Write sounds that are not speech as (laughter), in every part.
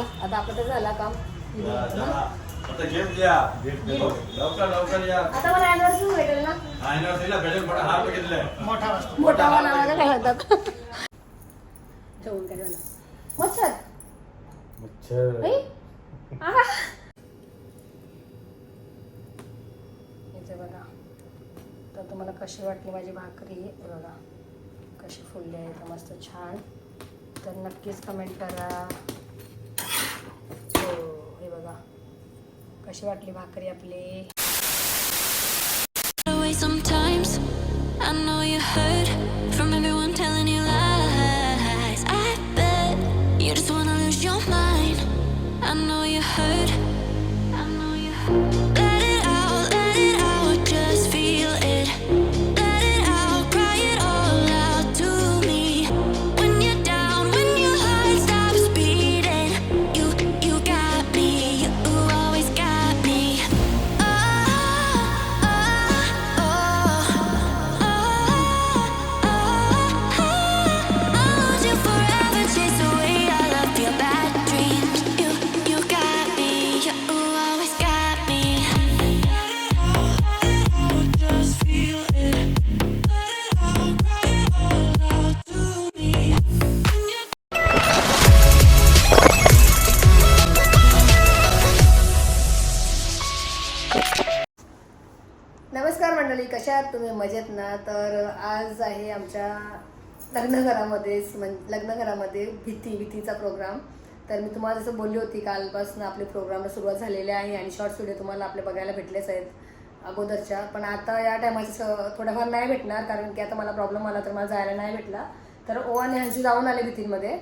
आता आपलं तर झाला काम. आता गिफ्ट द्या गिफ्ट लवकर लवकर या. आता मला अॅनिव्हर्सरी भेटेल ना? अॅनिव्हर्सरीला भेटेल पण हार. बघितलंय मोठा वाला माझा काय म्हणतात? ठेवून काय झालं? मच्छर? आहा. बघा. तर तुम्हाला कशी वाटली माझी भाकरी? बघा. कशी फुलली आहे तर मस्त छान. तर नक्कीच कमेंट करा हो हे बघा कशी वाटली भाकरी आपली? मजेत ना? तर आज आहे आमच्या लग्नघरामध्येच म्हण लग्नघरामध्ये भीती भीतीचा प्रोग्राम तर मी तुम्हाला जसं बोलली होती कालपासून आपले प्रोग्रामला सुरुवात झालेली आहे आणि शॉर्ट्स व्हिडिओ तुम्हाला आपले बघायला भेटलेच आहेत अगोदरच्या. पण आता या टायमाचं थोडंफार नाही भेटणार कारण की आता मला प्रॉब्लेम आला तर मला जायला नाही भेटला. तर ओ आणि हंशी जाऊन आले भीतींमध्ये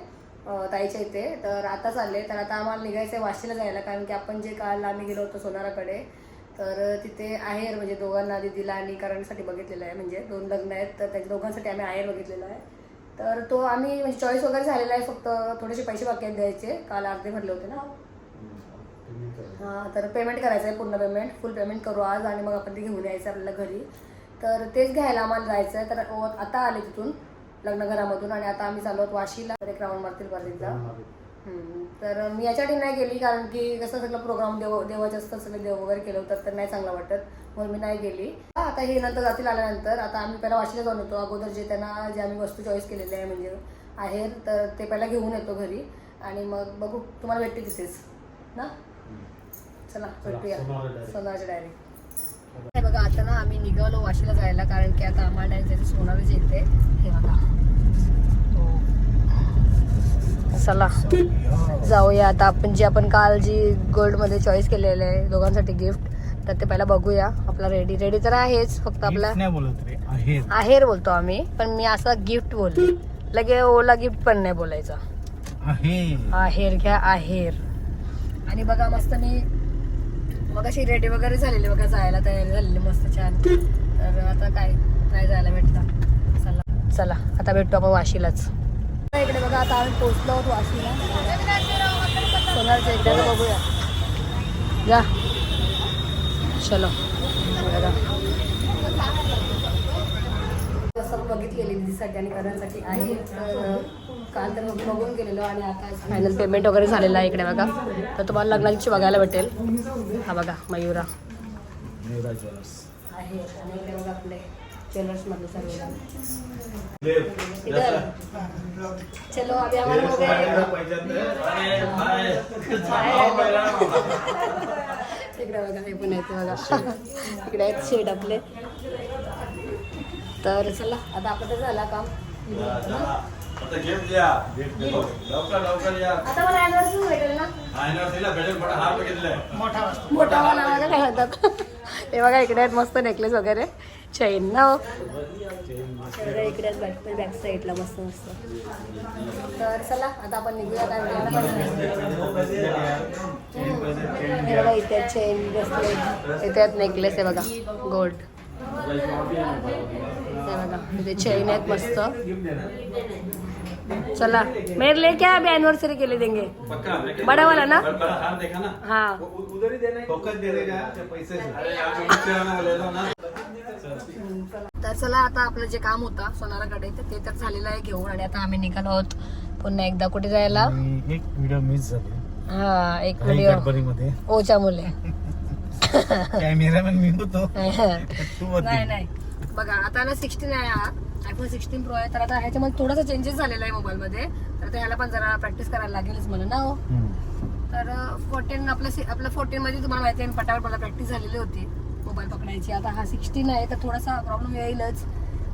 ताईच्या इथे. तर आता चालले. तर आता आम्हाला निघायचं आहे वाशीला जायला कारण की आपण जे काल आम्ही गेलो होतो सोनाराकडे तर तिथे आहेर म्हणजे दोघांना दिदीला आणि करण्यासाठी बघितलेलं आहे. म्हणजे दोन लग्न आहेत तर त्याच्या दोघांसाठी आम्ही आहेर बघितलेला आहे. तर तो आम्ही म्हणजे चॉईस वगैरे झालेला आहे फक्त थोडेसे पैसे बाकी आहेत द्यायचे. काल अर्धे भरले होते ना. हां तर पेमेंट करायचं आहे पूर्ण पेमेंट फुल पेमेंट करू आज आणि मग आपण ते घेऊन यायचं आपल्याला घरी. तर तेच घ्यायला आम्हाला जायचं आहे तर आता आले तिथून लग्नघरामधून आणि आता आम्ही चालू आहोत वाशीला. तर एक राऊंड मारतील परत तर मी याच्यासाठी नाही गेली कारण की कसं सगळं प्रोग्राम देव देवाचे असतं सगळे देव वगैरे केलं होतं तर नाही चांगलं वाटत. म्हणून मी नाही गेली. आता हे नंतर जातील आल्यानंतर आता आम्ही पहिला वाशीला जाऊन येतो. अगोदर जे त्यांना जे आम्ही वस्तू चॉईस केलेले आहे म्हणजे आहेर तर ते पहिला घेऊन येतो घरी. आणि मग बघू तुम्हाला भेटते तिथेच. ना? चला भेटूया. सोनारच्या डायरेक्ट हे बघा आता ना आम्ही निघालो वाशीला जायला कारण की आता आम्हाला सोनारच येते हे बघा हो. चला. जाऊया आता आपण जी आपण काल जी गोल्डमध्ये चॉईस केलेलं आहे दोघांसाठी गिफ्ट तर ते पहिला बघूया. आपला रेडी रेडी तर आहेच फक्त आपला आहेर बोलतो आम्ही पण मी असा गिफ्ट बोलले. लगे ओला गिफ्ट पण नाही बोलायचा. आहे आहेर घ्या आहेर. आणि बघा मस्त मी मग अशी रेडी वगैरे झालेली बघा जायला तयारी झालेली मस्त छान. तर आता काय नाही जायला भेटला चला. चला आता भेटतो आपण वाशीलाच. बघा आता आम्ही पोहोचलो आहोत वाशीला. एकदा बघूया. जा चलो. बघितलेली आणि करण्यासाठी आहे काल तर मग बघून गेलेलो आणि आता फायनल पेमेंट वगैरे झालेलं आहे इकडे बघा. तर तुम्हाला लग्नाची बघायला भेटेल. हा बघा मयुरा. आहे. आणि इकडे बघा आपले. ज्वेलर्स मधले सर्व इधर चलो अभी हमारे हो गए इकडे बघा हे पण येते बघा. इकडे आहेत शेड आपले. तर चला आता आपलं झाला काम. आता गिफ्ट द्या गिफ्ट लवकर लवकर या. आता मला अॅनिव्हर्सरी भेटेल ना? अॅनिव्हर्सरीला भेटेल पण हार बघितलंय. मोठा काय म्हणतात हे बघा इकडे आहेत मस्त नेकलेस वगैरे. चैन ना हो. इकडे बॅक साईडला मस्त मस्त. तर चला आता आपण निघूया हे बघा इथे चेन इथे आहेत नेकलेस आहे बघा गोल्ड हे बघा इथे चेन आहेत मस्त. चला. मेरे लिए क्या अभी एनिवर्सरी के लिए देंगे? पक्का बड़ा वाला ना? बड़ा हार देखा ना? हाँ। ही (laughs) तर चला आता आपलं जे काम होतं सोनाराकडे तर ते तर झालेलं आहे घेऊन. आणि आता आम्ही निघालो आहोत पुन्हा एकदा कुठे जायला? एक व्हिडिओ मिस झाली. हा एक व्हिडिओ ओच्या मुले कॅमेरामॅन मी होतो. (laughs) नाही नाही. बघा आता ना सिक्स्टीन आहे हा. आयफोन सिक्स्टीन प्रो आहे. तर आता ह्याच्यामध्ये थोडासा चेंजेस झालेला आहे मोबाईलमध्ये तर ते ह्याला पण जरा प्रॅक्टिस करायला लागेलच मला ना हो. तर फोर्टीन आपलं आपलं फोर्टीन मध्ये तुम्हाला माहिती आहे पटापट मला प्रॅक्टिस झालेली होती मोबाईल पकडायची. आता हा सिक्स्टीन आहे तर थोडासा प्रॉब्लेम येईलच.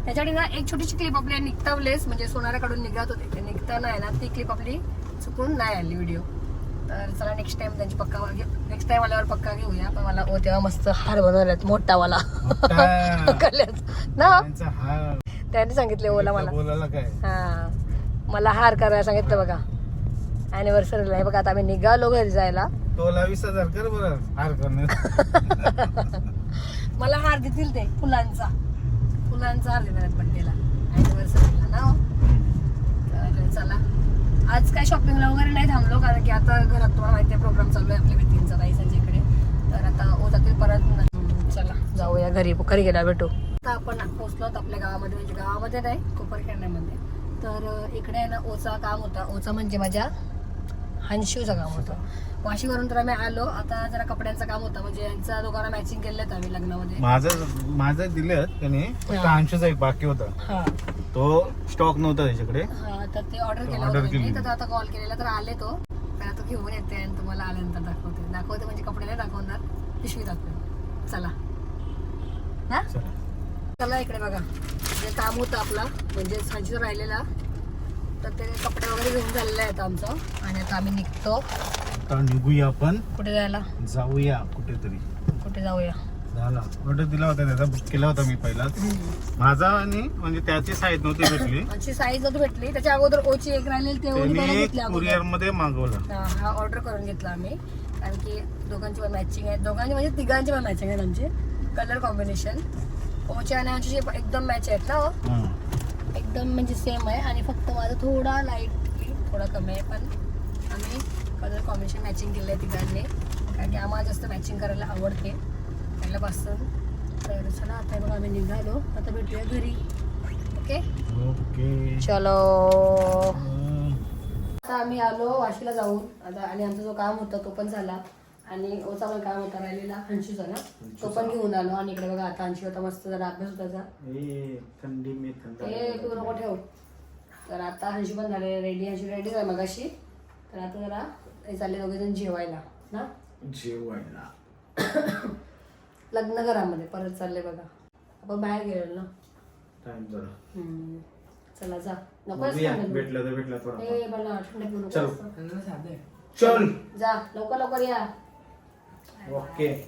त्याच्यासाठी ना एक छोटीशी क्लिप आपली निघतावलेस म्हणजे सोनाऱ्याकडून निघत होते. ते निघताना आहे ना ती क्लिप आपली चुकून नाही आली व्हिडिओ तर चला नेक्स्ट टाइम त्यांची पक्का नेक्स्ट टाइम आल्यावर पक्का घेऊया पण मला ओ तेव्हा मस्त हार बनवल्यात मोठा वाला. (laughs) ना? त्यांनी सांगितले ओला मला. हा. मला हार करायला सांगितलं बघा. अॅनिव्हर्सरीला आहे बघा आता आम्ही निघालो घरी जायला. तोला वीस हजार कर बरं हार करणार (laughs) मला हार देतील ते फुलांचा. फुलांचा हार देणार बड्डेला. अॅनिव्हर्सरीला ना हो? चला. आज काय शॉपिंगला वगैरे नाही थांबलो कारण की आता घरात तुम्हाला माहिती आहे प्रोग्राम चालू आहे आपल्या भीतींचा ताईसांच्या इकडे तर आता ओ जातील परत चला जाऊया घरी घरी गेला भेटू. आता आपण पोहोचलो आहोत आपल्या गावामध्ये म्हणजे गावामध्ये नाही कोपरखेडण्यामध्ये. तर इकडे आहे ना ओचा काम होता. ओचा म्हणजे माझ्या हंशूचं काम होतं. वाशीवरून तर आम्ही आलो. आता जरा कपड्यांचं काम होतं म्हणजे यांचा दोघांना मॅचिंग केलं आम्ही लग्नामध्ये. माझं माझं दिलं त्याने अंशूचा एक बाकी होता. हा. तो स्टॉक नव्हता त्याच्याकडे. हा तर ते ऑर्डर केलं Order होतं. केली. तर आता कॉल केलेला तर आले तो. पण आता घेऊन येते आणि तुम्हाला आल्यानंतर दाखवते. दाखवते म्हणजे कपडे नाही दाखवणार. पिशवी दाखवते चला. हा? चला. चला इकडे बघा. जे काम होतं आपला म्हणजे सांजीचं राहिलेला तर ते कपडे वगैरे घेऊन झालेले आहेत आमचं. आणि आता आम्ही निघतो. आता निघूया आपण. कुठे जायला? जाऊया कुठेतरी. कुठे जाऊया? झाला. ऑर्डर दिला होता त्याचा बुक केला होता मी पहिला. माझा आणि म्हणजे त्याची साईज नव्हती भेटली. साईज नव्हती भेटली. त्याच्या अगोदर ओची एक राहिलेली ते ओली करून त्याने घेतली अगोदर. कुरिअरमध्ये मागवला. हा हा ऑर्डर करून घेतला आम्ही. कारण की दोघांची पण मॅचिंग आहे. दोघांची म्हणजे तिघांची पण मॅचिंग आहे आमची. कलर कॉम्बिनेशन ओचे आणि आमचे जे एकदम मॅच आहेत ना हो. हा. एकदम म्हणजे सेम आहे. आणि फक्त माझं थोडा लाइट थोडा कमी आहे पण आम्ही कलर कॉम्बिनेशन मॅचिंग केलं आहे तिघांनी. कारण की आम्हाला जास्त मॅचिंग करायला आवडते. पहिल्यापासून तर चला आता बघा आम्ही निघालो. आता भेटूया घरी. ओके? ओके. चलो. आता आम्ही आलो वाशीला जाऊन. आता आणि आमचा जो काम होता तो पण झाला. आणि ओचा पण काम होता राहिलेला हंशीचा ना? तो पण घेऊन आलो. आणि इकडे बघा आता हंशी होता मस्त जरा अभ्यास होता थंडी मी तू नको ठेव. तर आता हंशी पण झाले. रेडी हंशी रेडीच आहे मगाशी. तर आता जरा चालले दोघे जण जेवायला ना? जेवायला. (coughs) (coughs) लग्न घरामध्ये परत चालले बघा. आपण बाहेर गेलो ना. टाइम जरा. हम्म. चला जा. नको भेटलं तर भेटलं थोडा मला चलो. जा. लवकर लवकर या. ओके.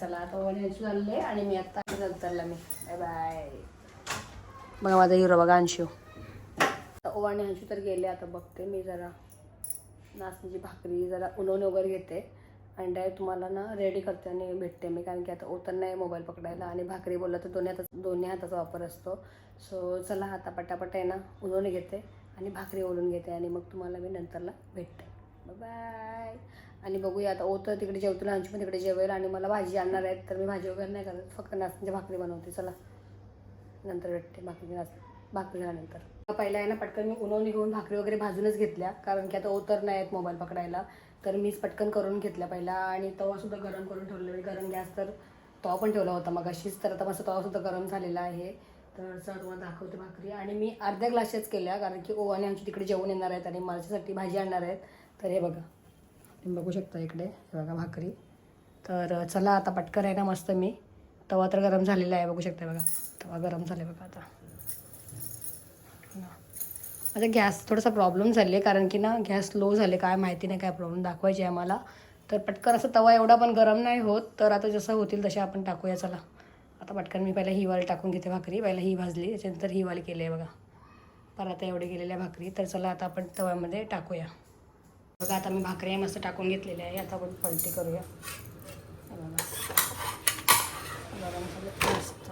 चला आता वडिलांशी चालले आणि मी आता उतरला मी. Bye bye. बघा माझा हिरो बघा अंशू. ओ आणि अंशू तर गेले आता बघते मी जरा. नाचणीची भाकरी जरा उन्हवणे वगैरे घेते. आणि डायरेक्ट तुम्हाला ना रेडी करते आणि भेटते मी. कारण की आता ओतर नाही मोबाईल पकडायला आणि भाकरी बोलला तर दोन्ही हातात दोन्ही हाताचा वापर असतो. सो चला आता पटापट आहे ना उन्हवणे घेते आणि भाकरी ओलून घेते आणि मग तुम्हाला मी नंतरला भेटते. बाय आणि बघूया आता ओतं तिकडे जेवतो लहानची पण तिकडे जेवेल आणि मला भाजी आणणार आहेत तर मी भाजी वगैरे नाही करत. फक्त नाचण्याची भाकरी बनवते. चला. नंतर भेटते भाकरी नाच भाकरी झाल्यानंतर. पहिला आहे ना पटकन मी उन्हावणी घेऊन भाकरी वगैरे भाजूनच घेतल्या. कारण की आता ओतर नाही आहेत मोबाईल पकडायला. तर मीच पटकन करून घेतल्या पहिला आणि तवासुद्धा गरम करून ठेवलेला म्हणजे गरम गॅस तर तवा पण ठेवला होता मग अशीच तर आता माझा तवासुद्धा गरम झालेला आहे. तर चला तुम्हाला दाखवते भाकरी. आणि मी अर्ध्या ग्लासच्याच केल्या कारण की ओ आणि आमची तिकडे जेवण येणार आहेत आणि माझ्यासाठी भाजी आणणार आहेत. तर हे बघा तुम्ही बघू शकता इकडे हे बघा भाकरी. तर चला आता पटकन आहे ना मस्त मी. तवा तर गरम झालेला आहे बघू शकता बघा. तवा गरम झाले बघा आता. माझा गॅस थोडासा प्रॉब्लेम झाले कारण की ना गॅस लो झाले काय माहिती नाही काय प्रॉब्लेम दाखवायचे आहे मला तर पटकन असं तवा एवढा पण गरम नाही होत तर आता जसं होतील तसे आपण टाकूया चला. आता पटकन मी पहिला ही वाली टाकून घेते भाकरी पहिला ही भाजली त्याच्यानंतर ही वाली केली आहे बघा. पर आता एवढे केलेल्या भाकरी तर चला आता आपण तव्यामध्ये टाकूया. बघा आता मी भाकरी मस्त टाकून घेतलेली आहे आता आपण पलटी करूया. बघा. गरम झालं मस्त.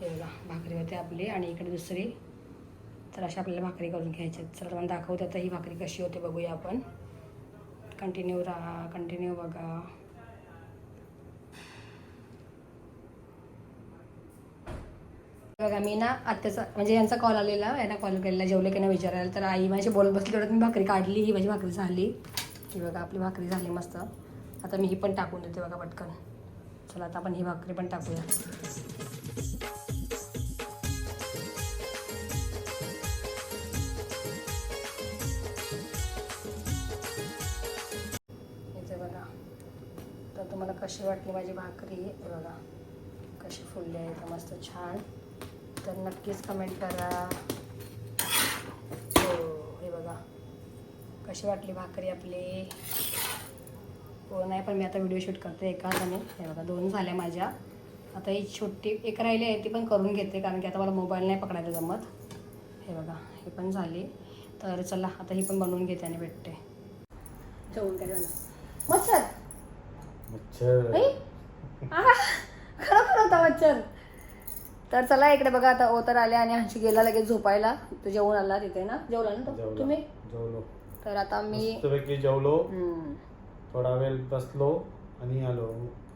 हे बघा भाकरी होते आपली आणि इकडे दुसरी तर अशा आपल्याला भाकरी करून घ्यायच्या आहेत. चला तुम्हाला दाखवते आता ही भाकरी कशी होते बघूया आपण. कंटिन्यू राहा कंटिन्यू बघा. बघा मी ना आत्याचा म्हणजे यांचा कॉल आलेला यांना कॉल केलेला जेवले की नाही विचारायला. तर आई माझी बोलत बसली तेवढ्यात मी भाकरी काढली ही माझी भाकरी झाली. ही बघा आपली भाकरी झाली मस्त. आता मी ही पण टाकून देते बघा पटकन. चला आता आपण ही भाकरी पण टाकूया. कशी वाटली माझी भाकरी? हे बघा कशी फुलली आहे तर मस्त छान. तर नक्कीच कमेंट करा. हो हे बघा. कशी वाटली भाकरी आपली? हो नाही पण मी आता व्हिडिओ शूट करते एका आणि हे बघा दोन झाल्या माझ्या. आता ही छोटी एक राहिली आहे ती पण करून घेते कारण की आता मला मोबाईल नाही पकडायला जमत. हे बघा हे पण झाली. तर चला आता ही पण बनवून घेते आणि भेटते. जेवण काय झालं मच्छर मच्छर खरोखर होता मच्छर. तर चला इकडे बघा आता ओ तर आले आणि हंशी गेला लगेच झोपायला. तो जेवण आला तिथे ना. जेवला ना तुम्ही? जेवलो. तर आता मी जेवलो. थोडा वेळ बसलो आणि आलो.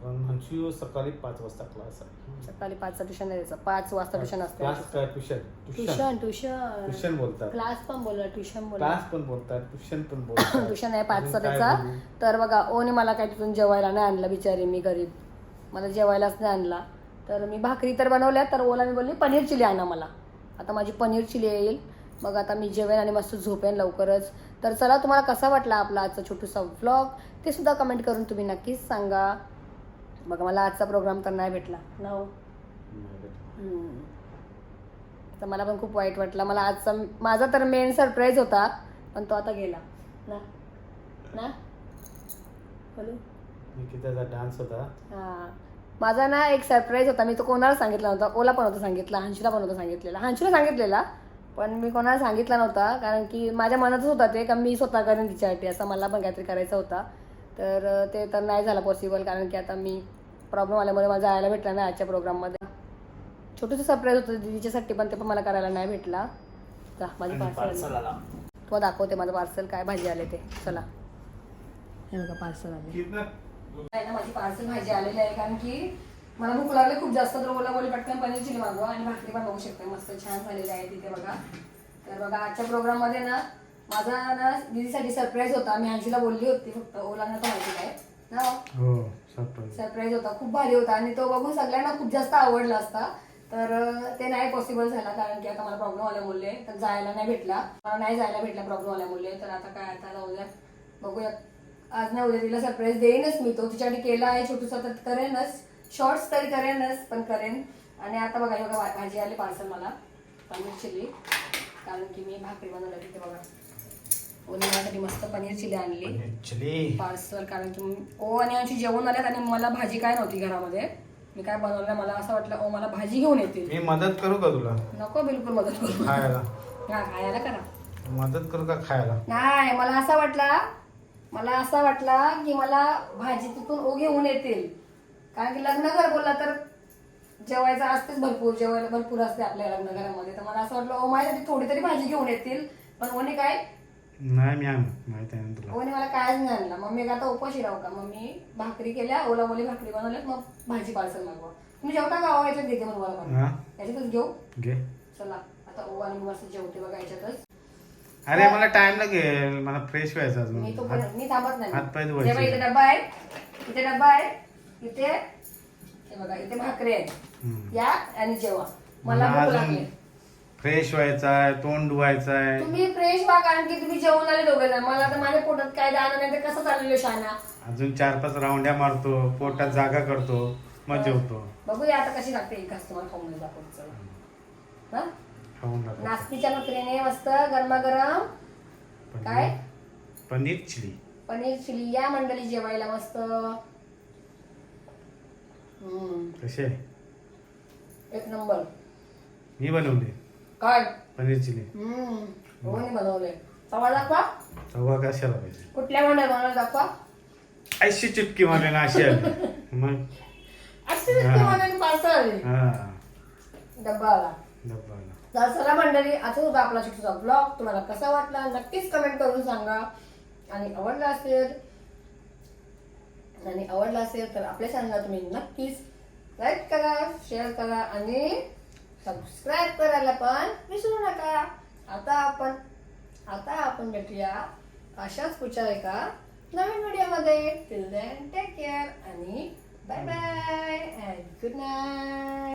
कारण हंशी सकाळी पाच वाजता क्लास आहे. सकाळी पाचचा ट्युशन आहे त्याचं. पाच वाजता ट्युशन असते. क्लास काय tuition tuition tuition tuition tuition बोलतात. क्लास पण बोलला ट्युशन बोलला क्लास पण बोलतात ट्युशन पण बोलतात. ट्युशन (coughs) आहे पाचचा अजून काय त्याचा. बोलू? तर बघा ओने मला काय तिथून जेवायला नाही आणलं बिचारी मी गरीब. मला जेवायलाच नाही आणला. तर मी भाकरी तर बनवल्या तर ओला मी बोलली पनीर चिली आणा मला. आता माझी पनीर चिली येईल. मग आता मी जेवेन आणि मस्त झोपेन लवकरच. तर चला तुम्हाला कसा वाटला आपला आजचा छोटूसा व्लॉग ते सुद्धा कमेंट करून तुम्ही नक्कीच सांगा. बघा मला आजचा प्रोग्राम तर नाही भेटला. ना हो. हम्म. तर मला पण खूप वाईट वाटलं. मला आजचा माझा तर मेन सरप्राईज होता पण तो आता गेला. ना? ना? बोलू? निकिताचा डान्स होता. हा. माझा ना एक सरप्राईज होता. मी तो कोणाला सांगितला नव्हता? ओला पण होता सांगितला. हंशीला पण होता सांगितलेला. हंशीला सांगितलेला पण मी कोणाला सांगितला नव्हता. कारण की माझ्या मनातच होता ते का मी स्वतः करेन तिच्यासाठी असं मला पण काहीतरी करायचं होता. तर ते तर नाही झालं पॉसिबल कारण की आता मी प्रॉब्लेम आल्यामुळे मला जायला भेटला नाही आजच्या प्रोग्राममध्ये छोटंसं सरप्राईज होतं दीदीच्यासाठी पण ते पण मला करायला नाही भेटला. जा माझी पार्सल तुम्हाला दाखवते माझं पार्सल काय भाजी आले ते. चला. हे बघा पार्सल आले. आहे ना माझी पार्सल भाजी आलेली आहे कारण की मला भूक लागली खूप जास्त तर ओला बोली पटकन पनीर चिली मागवा आणि भाकरी पण बघू शकते. मस्त छान झालेली आहे तिथे बघा. तर बघा आजच्या प्रोग्राममध्ये ना माझा ना दीदीसाठी सरप्राईज होता. मी अंशीला बोलली होती फक्त ओला नव्हता माहिती काय? ना? हो सरप्राईज सरप्राईज होता. खूप भारी होता. आणि तो बघून सगळ्यांना खूप जास्त आवडला असता. तर ते नाही पॉसिबल झाला कारण की आता मला प्रॉब्लेम आल्यामुळे तर जायला नाही भेटला. मला नाही जायला भेटला प्रॉब्लेम आल्यामुळे तर आता काय आता जाऊ द्या. बघूया. आज नाही उद्या तिला सरप्राईज देईनच मी. तो तिच्यासाठी केला आहे छोटूसा तर करेनच. शॉर्ट्स तरी करेनच पण करेन. आणि आता बघा हे बघा भाजी आली पार्सल मला. पनीर चिली कारण की मी भाकरी बनवलं तिथे बघा. माझ्यासाठी मस्त पनीर चिली आणली. चली. पार्सल कारण की ओ आणि आमची जेवण आल्यात आणि मला भाजी काय नव्हती घरामध्ये. मी काय बनवलं मला असं वाटलं ओ मला भाजी घेऊन येतील. मी मदत करू का तुला? नको बिलकुल मदत करू. खायला. हा खायला करा. मदत करू का खायला? नाही मला असा वाटला मला असा वाटला की मला भाजी तिथून ओ घेऊन येतील. कारण की लग्न घर बोलला तर जेवायचं असतेच भरपूर जेवायला भरपूर असते आपल्या लग्न घरामध्ये. तर मला असं वाटलं ओ माझ्यासाठी थोडी तरी भाजी घेऊन येतील. पण ओने काय नाही मी आणत माहीत आहे ना तुला. ओने मला कायच नाही आणला मग मी आता उपाशी राहू का? मग मी भाकरी केल्या ओला ओली भाकरी बनवल्यात मग भाजी पार्सल मागवा. तुम्ही जेवता का? ओ याच्यात देते मला हा? याच्यातच घेऊ? घे. चला. आता ओ आणि मस्त जेवते बघा याच्यातच. अरे मला टाइम लागेल. मला फ्रेश व्हायचं मी तो हात- मी थांबत नाही. धुवायचे. तेव्हा इथे डब्बा आहे. इथे डब्बा आहे. इथे हे बघा इथे भाकरी आहे हम्म. या आणि जेवा. मला मला भूक अजून लागली. फ्रेश व्हायचं आहे तोंड धुवायचं आहे तुम्ही फ्रेश व्हा कारण की तुम्ही जेवण आले दोघे जण मला तर माझ्या पोटात काय दाणं नाही तर कसं चाललेलं शाना? अजून चार पाच राऊंड्या मारतो पोटात जागा करतो मग जेवतो. बघूया आता कशी लागते एक घास तुम्हाला खाऊन दाखवतो हा? खाऊन टाकतो नाचणीच्या भाकरीने मस्त गरमागरम काय? पनीर पनीर चिली. पनीर चिली या मंडळी जेवायला मस्त. हम्म, कसे? एक नंबर. मी बनवले. काय? पनीर चिली हम्म बनवले तवा दाखवा. तवा कशाला पाहिजे? कुठल्या भांड्यात बनवलं दाखवा. ऐशी चुटकी मारले ना अशी आली (laughs) मग? अशी हा. पार्सल आली. हा. डब्बा आला. डब्बाला तर चला मंडळी आता होता आपला छोटासा ब्लॉग तुम्हाला कसा वाटला नक्कीच कमेंट करून सांगा. आणि आवडला असेल आणि आवडला असेल तर आपल्या चॅनलला तुम्ही नक्कीच लाईक करा शेअर करा आणि सबस्क्राईब करायला पण विसरू नका. आता आपण आता आपण भेटूया अशाच पुढच्या एका नवीन व्हिडिओमध्ये. टिल देन टेक केअर आणि bye bye and good night